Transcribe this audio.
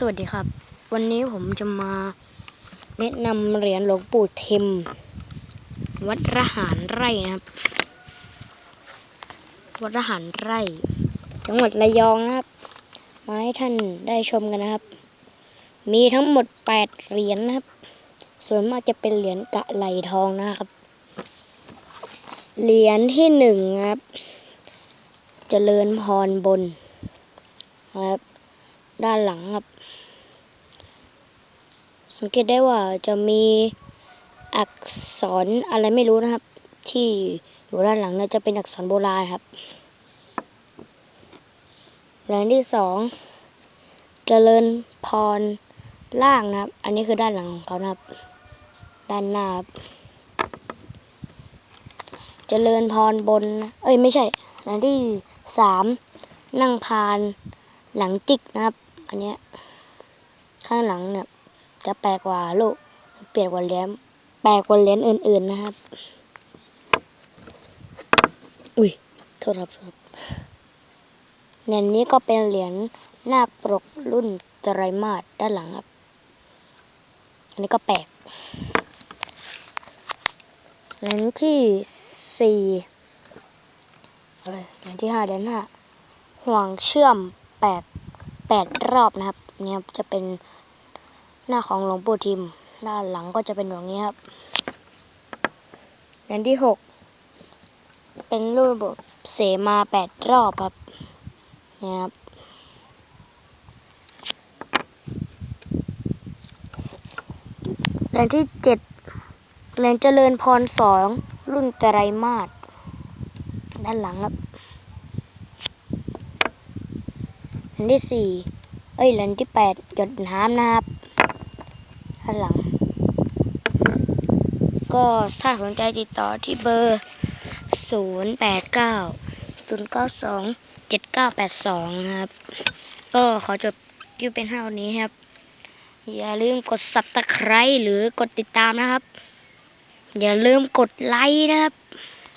สวัสดีครับ วันนี้ผมจะมาแนะนำเหรียญหลวงปู่เทม วัดระหารไร่นะครับ วัดระหารไร่ จังหวัดระยองนะครับ มาให้ท่านได้ชมกันนะครับ มีทั้งหมดแปดเหรียญนะครับ ส่วนมากจะเป็นเหรียญกะไหลทองนะครับ เหรียญที่หนึ่งครับเจริญพรบนนะครับ ด้านหลังครับ สังเกตได้ว่าจะมีอักษรอะไรไม่รู้นะครับ ที่อยู่ด้านหลังเนี่ยจะเป็นอักษรโบราณครับหรียญที่สองเจริญพรล่างนะครับ อันนี้คือด้านหลังของเขานะครับ ด้านหน้าครับเจริญพรบน เอ้ยไม่ใช่หรียญที่สามนั่งพานหลังจิกนะครับ อันเนี้ยข้างหลังเนี่ย จะแปลกกว่าลูกเปลี่ยนกว่าเหรียญแปลกกว่าเหรียญอื่น ๆ นะครับ อุ้ยโทษครับครับเหรียญนี้ก็เป็นเหรียญนาคปรกรุ่นไตรมาสด้านหลังครับ อันนี้ก็แปลกเหรียญที่สี่เอ้ยเหรียญที่ห้าเหรียญห้าห่วงเชื่อมแปด แปดรอบนะครับเนี่ยจะเป็นหน้าของหลวงปู่ทิม ด้านหลังก็จะเป็นแบบนี้ครับเหรียญที่หกเป็นรูปแบบเสมาแปดรอบครับเนี่ยครับเหรียญที่เจ็ดเหรียญเจริญพรสองรุ่นไตรมาสด้านหลังครับ เหรียญที่สี่เอ้ยเหรียญที่แปดหยดน้ำนะครับด้านหลัง ก็ถ้าสนใจติดต่อที่เบอร์0 8 9 0 9 2 7 9 8 2นะครับ ก็ขอจบคลิปเป็นเท่านี้ครับ อย่าลืมกด subscribe หรือกดติดตามนะครับ อย่าลืมกดไลค์นะครับ